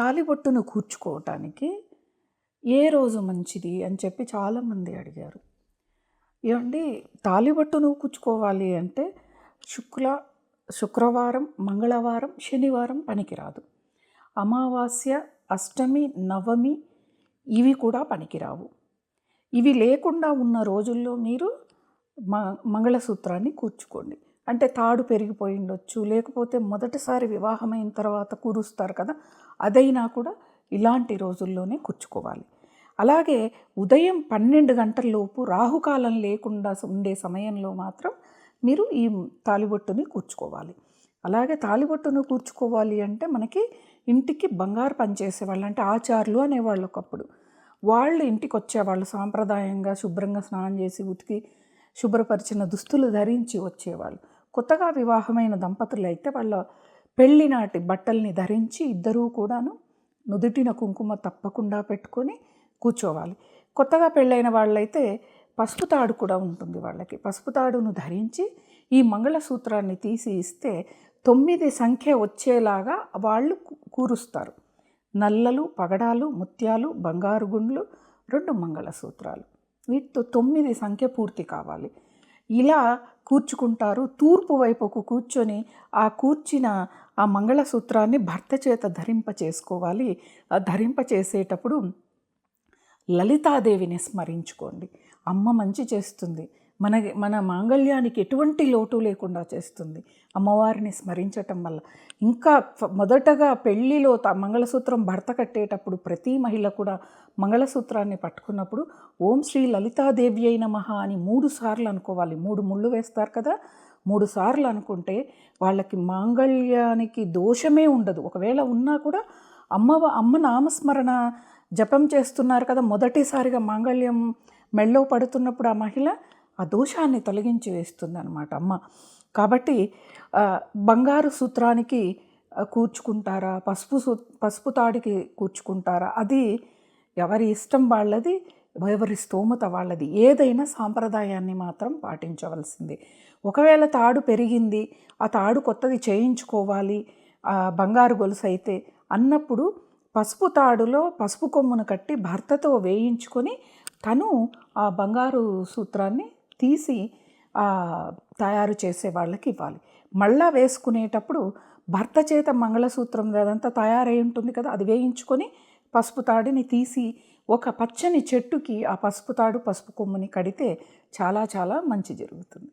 తాలిబొట్టును కూర్చుకోవటానికి ఏ రోజు మంచిది అని చెప్పి చాలామంది అడిగారు. ఏమండి తాలిబొట్టును కూర్చుకోవాలి అంటే శుక్ల శుక్రవారం మంగళవారం శనివారం పనికిరాదు. అమావాస్య అష్టమి నవమి ఇవి కూడా పనికిరావు. ఇవి లేకుండా ఉన్న రోజుల్లో మీరు మ మంగళసూత్రాన్ని కూర్చుకోండి. అంటే తాడు పెరిగిపోయి ఉండొచ్చు లేకపోతే మొదటిసారి వివాహమైన తర్వాత కూరుస్తారు కదా అదైనా కూడా ఇలాంటి రోజుల్లోనే కూర్చుకోవాలి అలాగే ఉదయం పన్నెండు గంటలలోపు రాహుకాలం లేకుండా ఉండే సమయంలో మాత్రం మీరు ఈ తాలిబొట్టుని కూర్చుకోవాలి. అలాగే తాలిబొట్టును కూర్చుకోవాలి అంటే మనకి ఇంటికి బంగారు పనిచేసే వాళ్ళు అంటే ఆచారులు అనేవాళ్ళు ఒకప్పుడు. వాళ్ళు ఇంటికి వచ్చేవాళ్ళు సాంప్రదాయంగా శుభ్రంగా స్నానం చేసి ఉతికి శుభ్రపరిచిన దుస్తులు ధరించి వచ్చేవాళ్ళు. కొత్తగా వివాహమైన దంపతులు అయితే వాళ్ళ పెళ్ళినాటి బట్టల్ని ధరించి ఇద్దరూ కూడాను నుదుటిన కుంకుమ తప్పకుండా పెట్టుకొని కూర్చోవాలి. కొత్తగా పెళ్ళైన వాళ్ళైతే పసుపు తాడు కూడా ఉంటుంది వాళ్ళకి. పసుపు తాడును ధరించి ఈ మంగళసూత్రాన్ని తీసి ఇస్తే తొమ్మిది సంఖ్య వచ్చేలాగా వాళ్ళు కూరుస్తారు. నల్లలు పగడాలు ముత్యాలు బంగారు గుండ్లు రెండు మంగళసూత్రాలు. వీటితో తొమ్మిది సంఖ్య పూర్తి కావాలి. ఇలా కూర్చుకుంటారు. తూర్పు వైపుకు కూర్చొని ఆ కూర్చిన ఆ మంగళసూత్రాన్ని భర్త చేత ధరింప చేసుకోవాలి. ఆ ధరింప చేసేటప్పుడు లలితాదేవిని స్మరించుకోండి. అమ్మ మంచి చేస్తుంది. మన మన మాంగళ్యానికి ఎటువంటి లోటు లేకుండా చేస్తుంది. అమ్మవారిని స్మరించటం వల్ల. ఇంకా మొదటగా పెళ్ళిలో త మంగళసూత్రం భర్త కట్టేటప్పుడు ప్రతి మహిళ కూడా మంగళసూత్రాన్ని పట్టుకున్నప్పుడు ఓం శ్రీ లలితాదేవి అయిన మహా అని మూడు సార్లు అనుకోవాలి. మూడు ముళ్ళు వేస్తారు కదా? మూడు సార్లు అనుకుంటే వాళ్ళకి మాంగళ్యానికి దోషమే ఉండదు. ఒకవేళ ఉన్నా కూడా అమ్మ అమ్మ నామస్మరణ జపం చేస్తున్నారు కదా? మొదటిసారిగా మాంగళ్యం మెళ్ళో పడుతున్నప్పుడు ఆ మహిళ ఆ దోషాన్ని తొలగించి వేస్తుంది అనమాట అమ్మ. కాబట్టి బంగారు సూత్రానికి కూర్చుకుంటారా? పసుపు సూ పసుపు తాడికి కూర్చుకుంటారా? అది ఎవరి ఇష్టం వాళ్ళది ఎవరి స్తోమత వాళ్ళది. ఏదైనా సాంప్రదాయాన్ని మాత్రం పాటించవలసింది. ఒకవేళ తాడు పెరిగింది ఆ తాడు కొత్తది చేయించుకోవాలి బంగారు గొలుసు అయితే అన్నప్పుడు పసుపు తాడులో పసుపు కొమ్మును కట్టి భర్తతో వేయించుకొని తను ఆ బంగారు సూత్రాన్ని తీసి తయారు చేసే వాళ్ళకి ఇవ్వాలి. మళ్ళా వేసుకునేటప్పుడు భర్త చేత మంగళసూత్రం అదంతా తయారై ఉంటుంది కదా అది వేయించుకొని పసుపు తాడిని తీసి ఒక పచ్చని చెట్టుకి ఆ పసుపు తాడు పసుపు కొమ్ముని కడితే చాలా చాలా మంచి జరుగుతుంది.